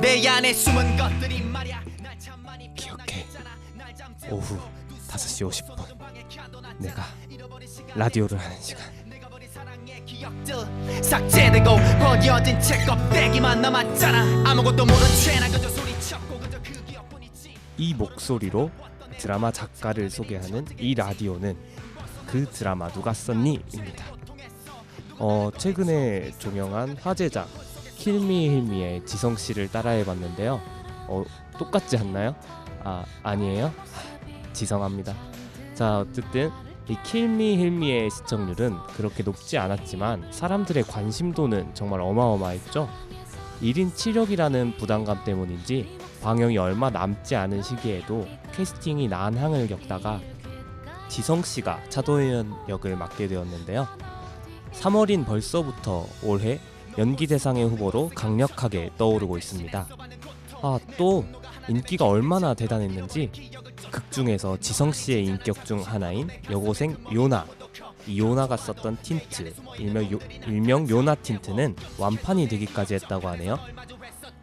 내 안에 숨은 것들이 말야 날참 많이 기억해. 오후 5시 50분. 내가 라디오를 하는 시간. 삭제되고 버려진 책 껍데기만 남았잖아 아무것도 모른 채나 그저 소리쳤고 그저 그 기억뿐이지 이 목소리로 드라마 작가를 소개하는 이 라디오는 그 드라마 누가 썼니입니다. 어 최근에 종영한 화제작 킬미 힐미의 지성 씨를 따라해봤는데요. 어 똑같지 않나요? 아 아니에요? 하, 지성합니다. 자 어쨌든 이 킬미 힐미의 시청률은 그렇게 높지 않았지만 사람들의 관심도는 정말 어마어마했죠. 1인 7역이라는 부담감 때문인지 방영이 얼마 남지 않은 시기에도 캐스팅이 난항을 겪다가 지성 씨가 차도현 역을 맡게 되었는데요. 3월인 벌써부터 올해 연기 대상의 후보로 강력하게 떠오르고 있습니다. 아, 또 인기가 얼마나 대단했는지 극 중에서 지성 씨의 인격 중 하나인 여고생 요나 이 요나가 썼던 틴트 일명, 요, 일명 요나 틴트는 완판이 되기까지 했다고 하네요.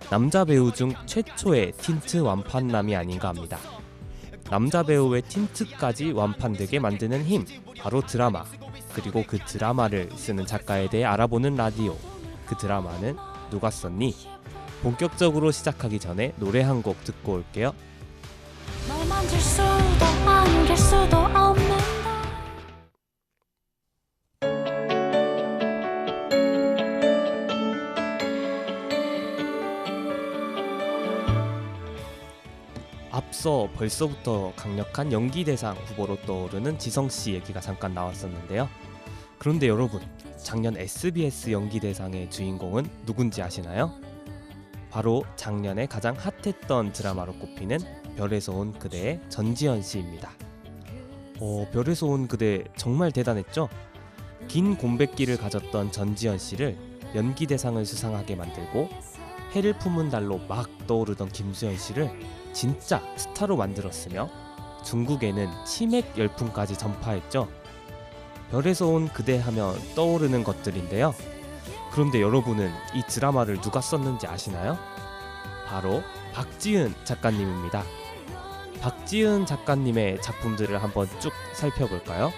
남자 배우 중 최초의 틴트 완판남이 아닌가 합니다. 남자 배우의 틴트까지 완판되게 만드는 힘 바로 드라마 그리고 그 드라마를 쓰는 작가에 대해 알아보는 라디오 그 드라마는 누가 썼니? 본격적으로 시작하기 전에 노래 한 곡 듣고 올게요. 앞서 벌써부터 강력한 연기 대상 후보로 떠오르는 지성 씨 얘기가 잠깐 나왔었는데요. 그런데 여러분, 작년 SBS 연기 대상의 주인공은 누군지 아시나요? 바로 작년에 가장 핫했던 드라마로 꼽히는 별에서 온 그대의 전지현 씨입니다. 어, 별에서 온 그대 정말 대단했죠? 긴 공백기를 가졌던 전지현 씨를 연기 대상을 수상하게 만들고 해를 품은 달로 막 떠오르던 김수현 씨를 진짜 스타로 만들었으며 중국에는 치맥 열풍까지 전파했죠. 별에서 온 그대 하면 떠오르는 것들인데요. 그런데 여러분은 이 드라마를 누가 썼는지 아시나요? 바로 박지은 작가님입니다. 박지은 작가님의 작품들을 한번 쭉 살펴볼까요?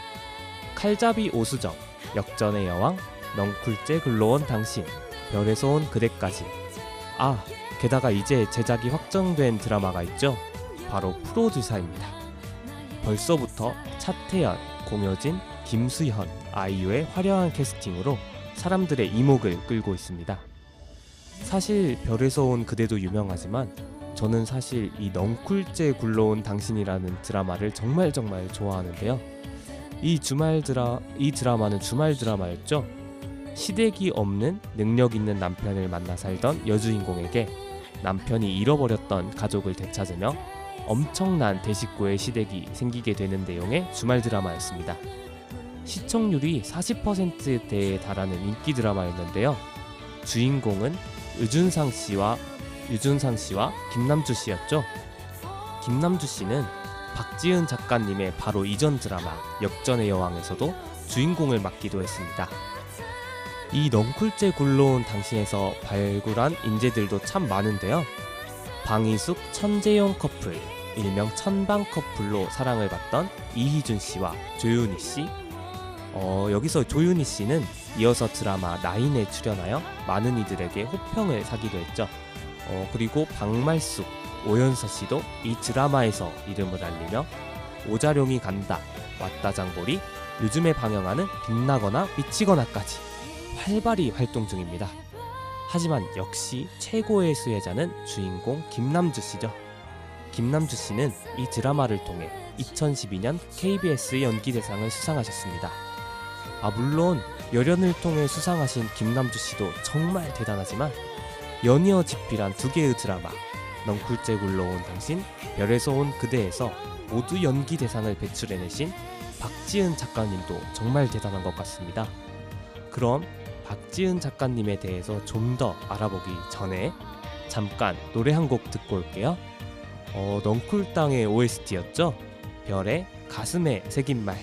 칼잡이 오수정, 역전의 여왕, 넝쿨째 굴러온 당신, 별에서 온 그대까지. 아, 게다가 이제 제작이 확정된 드라마가 있죠. 바로 프로듀사입니다. 벌써부터 차태현, 공효진, 김수현, 아이유의 화려한 캐스팅으로 사람들의 이목을 끌고 있습니다. 사실 별에서 온 그대도 유명하지만 저는 사실 이 넝쿨째 굴러온 당신이라는 드라마를 정말 정말 좋아하는데요. 이 주말 드라 이 드라마는 주말 드라마였죠. 시댁이 없는 능력 있는 남편을 만나 살던 여주인공에게 남편이 잃어버렸던 가족을 되찾으며 엄청난 대식구의 시댁이 생기게 되는 내용의 주말 드라마였습니다. 시청률이 40%대에 달하는 인기 드라마였는데요. 주인공은 유준상 씨와 유준상 씨와 김남주 씨였죠. 김남주 씨는 박지은 작가님의 바로 이전 드라마 역전의 여왕에서도 주인공을 맡기도 했습니다. 이 넝쿨째 굴러온 당신에서 발굴한 인재들도 참 많은데요. 방이숙 천재용 커플, 일명 천방 커플로 사랑을 받던 이희준 씨와 조윤희 씨. 어, 여기서 조윤희 씨는 이어서 드라마 나인에 출연하여 많은 이들에게 호평을 사기도 했죠. 어, 그리고 박말숙, 오연서 씨도 이 드라마에서 이름을 알리며 오자룡이 간다, 왔다 장보리, 요즘에 방영하는 빛나거나 미치거나까지 활발히 활동 중입니다. 하지만 역시 최고의 수혜자는 주인공 김남주 씨죠. 김남주 씨는 이 드라마를 통해 2012년 KBS 연기대상을 수상하셨습니다. 아 물론 열연을 통해 수상하신 김남주 씨도 정말 대단하지만 연이어 집필한 두 개의 드라마 넝쿨째 굴러온 당신, 별에서 온 그대에서 모두 연기 대상을 배출해내신 박지은 작가님도 정말 대단한 것 같습니다. 그럼 박지은 작가님에 대해서 좀 더 알아보기 전에 잠깐 노래 한 곡 듣고 올게요. 어, 넝쿨 땅의 OST였죠? 별의 가슴에 새긴 말.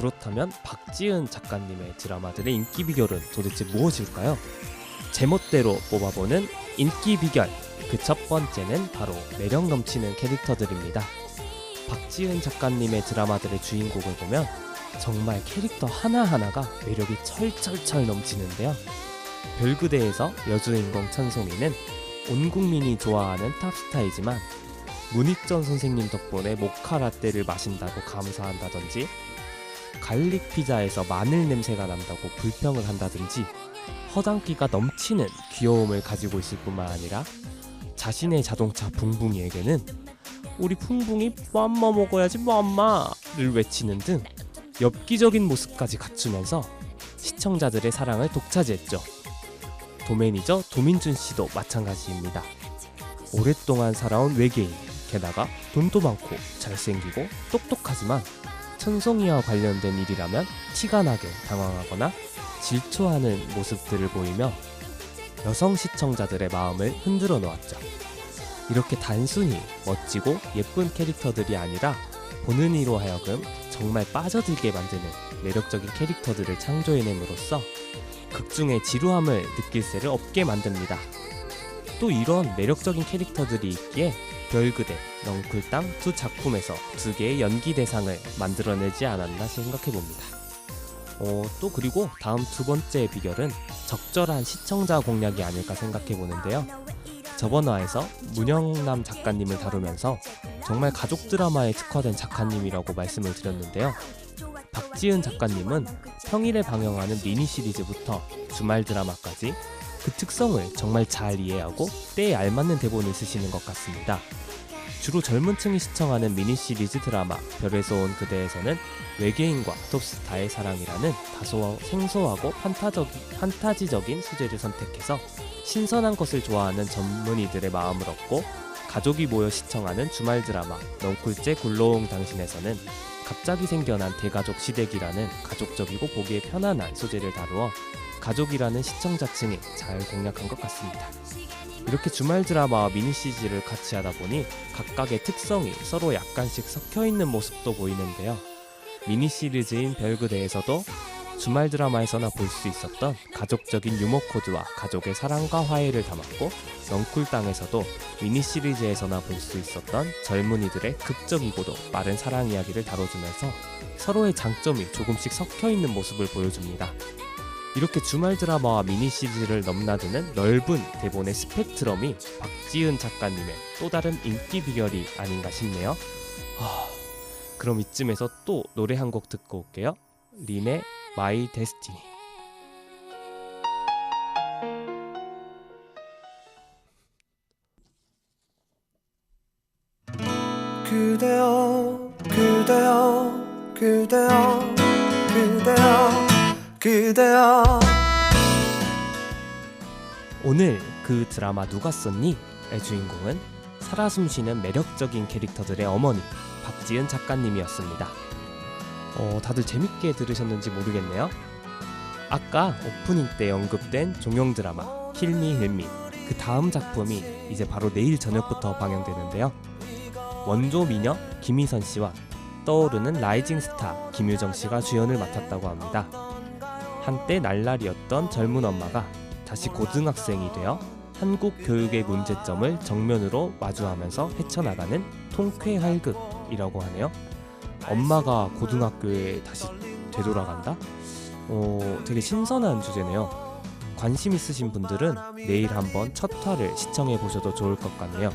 그렇다면 박지은 작가님의 드라마들의 인기 비결은 도대체 무엇일까요? 제멋대로 뽑아보는 인기 비결. 그 첫 번째는 바로 매력 넘치는 캐릭터들입니다. 박지은 작가님의 드라마들의 주인공을 보면 정말 캐릭터 하나하나가 매력이 철철철 넘치는데요. 별그대에서 여주인공 천송이는 온 국민이 좋아하는 탑스타이지만 문익전 선생님 덕분에 모카 라떼를 마신다고 감사한다든지 갈릭 피자에서 마늘 냄새가 난다고 불평을 한다든지 허당기가 넘치는 귀여움을 가지고 있을 뿐만 아니라 자신의 자동차 붕붕이에게는 우리 붕붕이 맘마 먹어야지 맘마를 외치는 등 엽기적인 모습까지 갖추면서 시청자들의 사랑을 독차지했죠. 도매니저 도민준 씨도 마찬가지입니다. 오랫동안 살아온 외계인, 게다가 돈도 많고 잘생기고 똑똑하지만 천송이와 관련된 일이라면 티가 나게 당황하거나 질투하는 모습들을 보이며 여성 시청자들의 마음을 흔들어 놓았죠. 이렇게 단순히 멋지고 예쁜 캐릭터들이 아니라 보는 이로 하여금 정말 빠져들게 만드는 매력적인 캐릭터들을 창조해냄으로써 극중의 지루함을 느낄 새를 없게 만듭니다. 또 이런 매력적인 캐릭터들이 있기에 별그대, 넝쿨땅 두 작품에서 두 개의 연기 대상을 만들어내지 않았나 생각해 봅니다. 어, 또 그리고 다음 두 번째 비결은 적절한 시청자 공략이 아닐까 생각해 보는데요. 저번 화에서 문영남 작가님을 다루면서 정말 가족 드라마에 특화된 작가님이라고 말씀을 드렸는데요. 박지은 작가님은 평일에 방영하는 미니 시리즈부터 주말 드라마까지 그 특성을 정말 잘 이해하고 때에 알맞는 대본을 쓰시는 것 같습니다. 주로 젊은 층이 시청하는 미니 시리즈 드라마 별에서 온 그대에서는 외계인과 톱스타의 사랑이라는 다소 생소하고 판타적, 판타지적인 소재를 선택해서 신선한 것을 좋아하는 전문의들의 마음을 얻고 가족이 모여 시청하는 주말 드라마 넝쿨째 굴러온 당신에서는 갑자기 생겨난 대가족 시댁이라는 가족적이고 보기에 편안한 소재를 다루어 가족이라는 시청자층이 잘 공략한 것 같습니다. 이렇게 주말 드라마와 미니 시리즈를 같이 하다 보니 각각의 특성이 서로 약간씩 섞여 있는 모습도 보이는데요. 미니 시리즈인 별그대에서도 주말 드라마에서나 볼 수 있었던 가족적인 유머 코드와 가족의 사랑과 화해를 담았고 넝쿨 땅에서도 미니 시리즈에서나 볼 수 있었던 젊은이들의 극적이고도 빠른 사랑 이야기를 다뤄주면서 서로의 장점이 조금씩 섞여 있는 모습을 보여줍니다. 이렇게 주말 드라마와 미니 시리즈를 넘나드는 넓은 대본의 스펙트럼이 박지은 작가님의 또 다른 인기 비결이 아닌가 싶네요. 아, 그럼 이쯤에서 또 노래 한 곡 듣고 올게요. 린의 마이 데스티니. 그대여 그대여 그대여 그대여 그대여 오늘 그 드라마 누가 썼니?의 주인공은 살아 숨쉬는 매력적인 캐릭터들의 어머니 박지은 작가님이었습니다. 어, 다들 재밌게 들으셨는지 모르겠네요. 아까 오프닝 때 언급된 종영 드라마 힐미 힐미 그 다음 작품이 이제 바로 내일 저녁부터 방영되는데요. 원조 미녀 김희선 씨와 떠오르는 라이징 스타 김유정 씨가 주연을 맡았다고 합니다. 한때 날라리였던 젊은 엄마가 다시 고등학생이 되어 한국 교육의 문제점을 정면으로 마주하면서 헤쳐나가는 통쾌활극이라고 하네요. 엄마가 고등학교에 다시 되돌아간다? 어, 되게 신선한 주제네요. 관심 있으신 분들은 내일 한번 첫 화를 시청해 보셔도 좋을 것 같네요.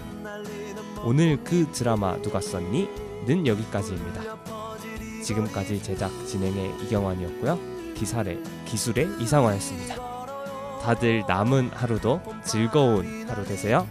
오늘 그 드라마 누가 썼니? 는 여기까지입니다. 지금까지 제작 진행의 이경환이었고요. 기사의 기술의 이상화였습니다. 다들 남은 하루도 즐거운 하루 되세요.